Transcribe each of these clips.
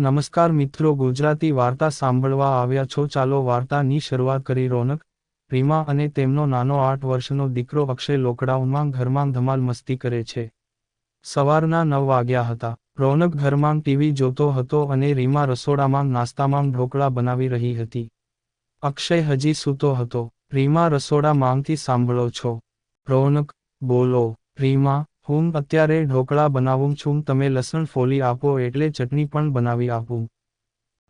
નમસ્કાર મિત્રો, ગુજરાતી વાર્તા સાંભળવા આવ્યા છો. ચાલો વાર્તાની શરૂઆત કરી. રોનક, રીમા અને તેમનો નાનો આઠ વર્ષનો દીકરો અક્ષય લોકડાઉનમાં ઘરમાં ધમાલ મસ્તી કરે છે. સવારના નવ વાગ્યા હતા. રોનક ઘરમાં ટીવી જોતો હતો અને રીમા રસોડામાં નાસ્તામાં ઢોકળા બનાવી રહી હતી. અક્ષય હજી સૂતો હતો. રીમા રસોડા માંગથી સાંભળો છો. રોનક, બોલો. રીમા હું અત્યારે ઢોકળા બનાવું છું, તમે લસણ ફોલી આપો એટલે ચટણી પણ બનાવી આપું.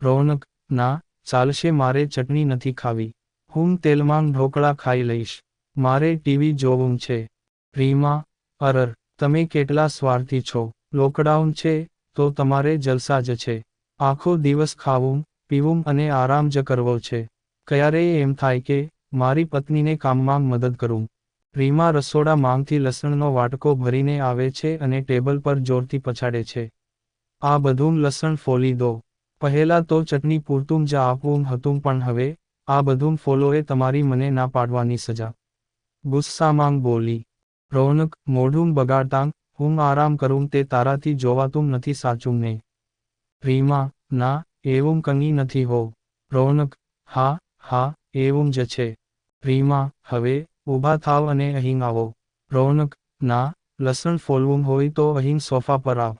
રોનક, ના, ચાલશે, મારે ચટણી નથી ખાવી. હું તેલમાં ઢોકળા ખાઈ લઈશ. મારે ટીવી જોવું છે. રીમા, અરર, તમે કેટલા સ્વાર્થી છો? લોકડાઉન છે, તો તમારે જલસા જ છે. આખો દિવસ ખાવું, પીવું અને આરામ જ કરવો છે. ક્યારેય એમ થાય કે મારી પત્નીને કામમાં મદદ કરું. રીમા રસોડા માંગથી લસણનો વાટકો ભરીને આવે છે અને ટેબલ પર જોરથી પછાડે છે. આ બધું લસણ ફોલી દો. પહેલા તો ચટણી પૂરતું જ આપવું હતું પણ હવે, આ બધું ફોલોએ તમારી મને ના પાડવાની સજા. ગુસ્સામાં બોલી, રોનક, મોઢું બગાડતાં હું આરામ કરું તે તારાથી જોવાતું નથી સાચું ને. રીમા ના, એવું કંઈ નથી હો. રોનક, હા હા, એવું જ છે. રીમા હવે ઊભા થાવ અને અહીં આવો. રોનક, ના, લસણ ફોલવું હોય તો અહીં સોફા પર આવ.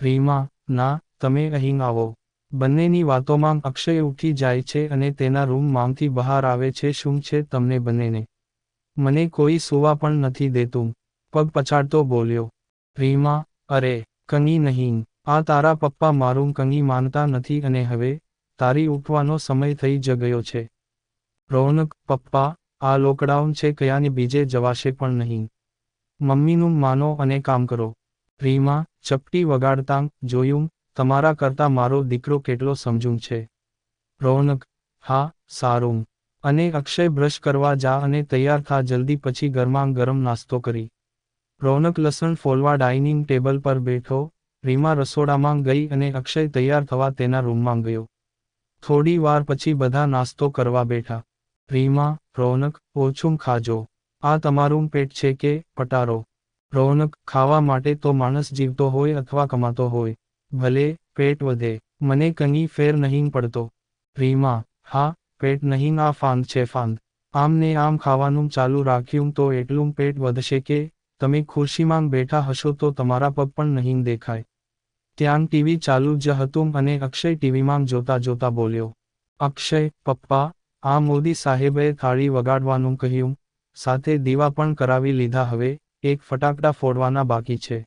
રીમા, ના, તમે અહીં આવો. બંનેની વાતોમાં અક્ષય ઉઠી જાય છે અને તેના રૂમમાંથી બહાર આવે છે શું છે તમને બંનેને? મને કોઈ સુવા પણ નથી દેતું. પગ પછાડતો બોલ્યો. રીમા, અરે કંગી નહીં. આ તારા પપ્પા મારું કંગી માનતા નથી અને હવે તારી ઉઠવાનો સમય થઈ જ ગયો છે. રોનક, પપ્પા આ લોકડાઉન છે કયાને બીજે જવાશે પણ નહીં. મમ્મીનું માનો અને કામ કરો. રીમા, ચપટી વગાડતાં જોયું, તમારા કરતા મારો દીકરો કેટલો સમજું છે. રોનક, હા, સારું. અને અક્ષય બ્રશ કરવા જા અને તૈયાર થા જલ્દી પછી ગરમા ગરમ નાસ્તો કરી. રોનક લસણ ફોલવા ડાઇનિંગ ટેબલ પર બેઠો, રીમા રસોડામાં ગઈ અને અક્ષય તૈયાર થવા તેના રૂમમાં ગયો. થોડી વાર પછી બધા નાસ્તો કરવા બેઠા. રીમા રોનક, ઓછું ખાજો. આ તમારું પેટ છે કે પટારો? રોનક, ખાવા માટે તો માણસ જીવતો હોય અથવા કમાતો હોય. ભલે, પેટ વધે. મને કંઈ ફેર નહીં પડતો. રીમા હા, પેટ નહીં, આ ફાંદ છે ફાંદ. આમ ને આમ ખાવાનું ચાલુ રાખ્યું તો એટલું પેટ વધશે કે, તમે ખુરશીમાં બેઠા હશો તો તમારા પગ પણ નહીં દેખાય. ત્યાં ટીવી ચાલુ જ હતું અને અક્ષય ટીવીમાં જોતા જોતા બોલ્યો. અક્ષય, પપ્પા આ મોદી સાહેબે થાળી વગાડવાનું કહ્યું, સાથે દીવા પણ કરાવી લીધા, હવે એક ફટાકડા ફોડવાના બાકી છે.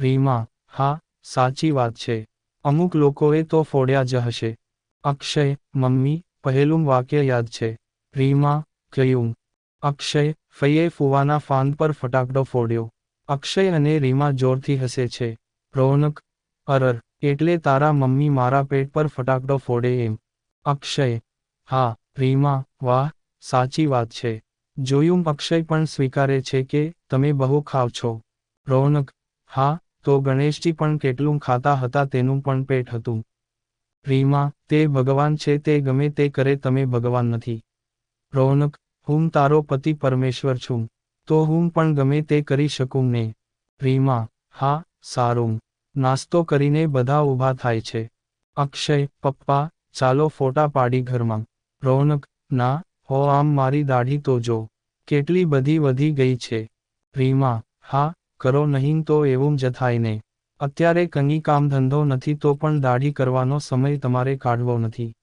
રીમા, હા, સાચી વાત છે. અમુક લોકોએ તો ફોડ્યા જ હશે. અક્ષય, મમ્મી, પહેલું વાક્ય યાદ છે. રીમા કહ્યું અક્ષય, ફઈએ ફુવાના ફાંદ પર ફટાકડો ફોડ્યો. અક્ષય અને રીમા જોરથી હસે છે. રોનક, અરર, એટલે તારા મમ્મી મારા પેટ પર ફટાકડો ફોડે એમ. અક્ષય હા રીમા વાહ, સાચી વાત છે. જોયું અક્ષય પણ સ્વીકારે છે કે તમે બહુ ખાવ છો. રોનક, હા, તો ગણેશજી પણ કેટલું ખાતા હતા તેનું પણ પેટ હતું. રીમા તે ભગવાન છે તે ગમે તે કરે તમે ભગવાન નથી. રોનક, હું તારો પતિ પરમેશ્વર છું. તો હું પણ ગમે તે કરી શકું ને. રીમા હા, સારું. નાસ્તો કરીને બધા ઊભા થાય છે. અક્ષય, પપ્પા, ચાલો ફોટા પાડી ઘરમાં. રોનક ના હો આમ મારી દાઢી તો જો, કેટલી બધી વધી ગઈ છે. રીમા, હા, કરો નહીં તો એવું જ થાય ને. અત્યારે કંઈ કામ ધંધો નથી તો પણ દાઢી કરવાનો સમય તમારે કાઢવો નથી.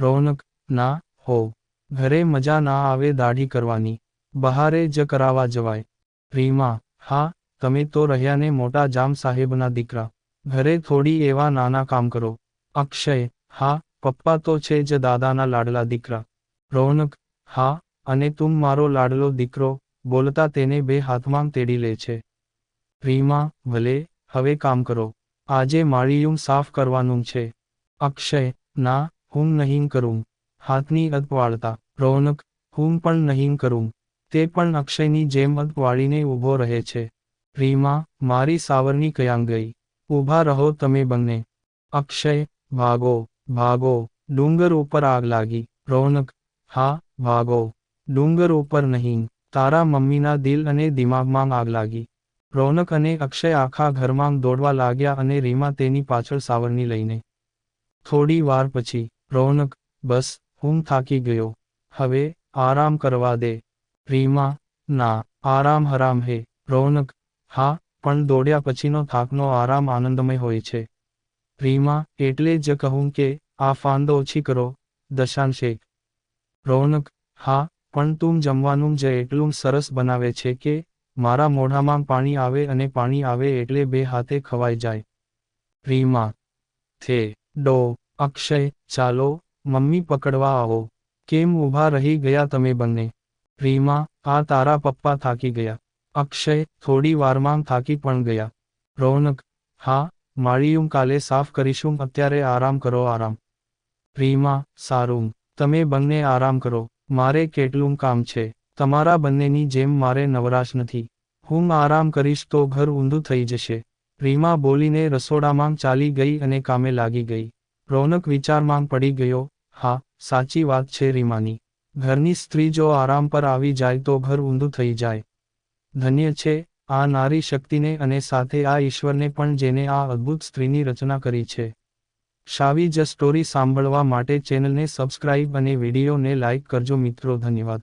રોનક ના હો, ઘરે મજા ના આવે દાઢી કરવાની. બહારે જ કરાવવા જવાય. રીમા, હા, તમે તો રહ્યા ને મોટા જામ સાહેબના દીકરા. ઘરે થોડી એવા નાના કામ કરો. અક્ષય, હા પપ્પા તો છે જ દાદાના લાડલા દીકરા. રોનક, હા, અને તું મારો લાડલો દીકરો, બોલતા તેને બે હાથમાં તેડી લે છે. રીમા ભલે, હવે કામ કરો. આજે માળીયું સાફ કરવાનું છે. અક્ષય, ના, હું નહીં કરું. હાથની અદવાળતા રોનક, હું પણ નહીં કરું. તે પણ અક્ષયની જેમ અદવાળીને ઊભો રહે છે. રીમા મારી સાવરની કયાં ગઈ. ઊભા રહો તમે બંને. અક્ષય, ભાગો. ભાગો ડુંગર ઉપર આગ લાગી. રોનક, હા ભાગો ડુંગર ઉપર નહીં. તારા મમ્મીના દિલ અને દિમાગમાં આગ લાગી. રોનક અને અક્ષય આખા ઘરમાં દોડવા લાગ્યા અને રીમા તેની પાછળ સાવરણી લઈને. થોડી વાર પછી, રોનક, બસ, હું થાકી ગયો. હવે, આરામ કરવા દે. રીમા, ના, આરામ હરામ હે. રોનક, હા, પણ દોડ્યા પછીનો થાકનો આરામ આનંદમય હોય છે. રીમા, એટલે જ કહું કે, આ ફાંદ ઓછી કરો, દશાંશે. રોનક, હા, પણ તું જમવાનું જ એટલું સરસ બનાવે છે કે, મારા મોઢામાં પાણી આવે અને પાણી આવે એટલે બે હાથે ખવાઈ જાય. રીમા. થે. ડો. અક્ષય, ચાલો, મમ્મી પકડવા આવો. કેમ ઊભા રહી ગયા તમે બંને? રીમા, આ તારા પપ્પા થાકી ગયા. અક્ષય, થોડી વારમાં થાકી પણ ગયા. રોનક, હા માળીયું કાલે સાફ કરીશું, અત્યારે આરામ કરો, આરામ. રીમા સારું. તમે બંને આરામ કરો. મારે કેટલું કામ છે. તમારા બંનેની જેમ મારે નવરાશ નથી. હું આરામ કરીશ તો ઘર ઊંધું થઈ જશે. રીમા બોલીને રસોડામાં ચાલી ગઈ અને કામે લાગી ગઈ. રોનક વિચારમાં પડી ગયો, હા, સાચી વાત છે રીમાની. ઘરની સ્ત્રી જો આરામ પર આવી જાય તો ઘર ઊંધું થઈ જાય. ધન્ય છે આ નારી શક્તિને અને સાથે આ ઈશ્વરને પણ જેને આ અદ્ભુત સ્ત્રીની રચના કરી છે. શાવી જ સ્ટોરી સાંભળવા માટે ચેનલને સબસ્ક્રાઇબ અને વિડીયોને લાઇક કરજો મિત્રો, ધન્યવાદ.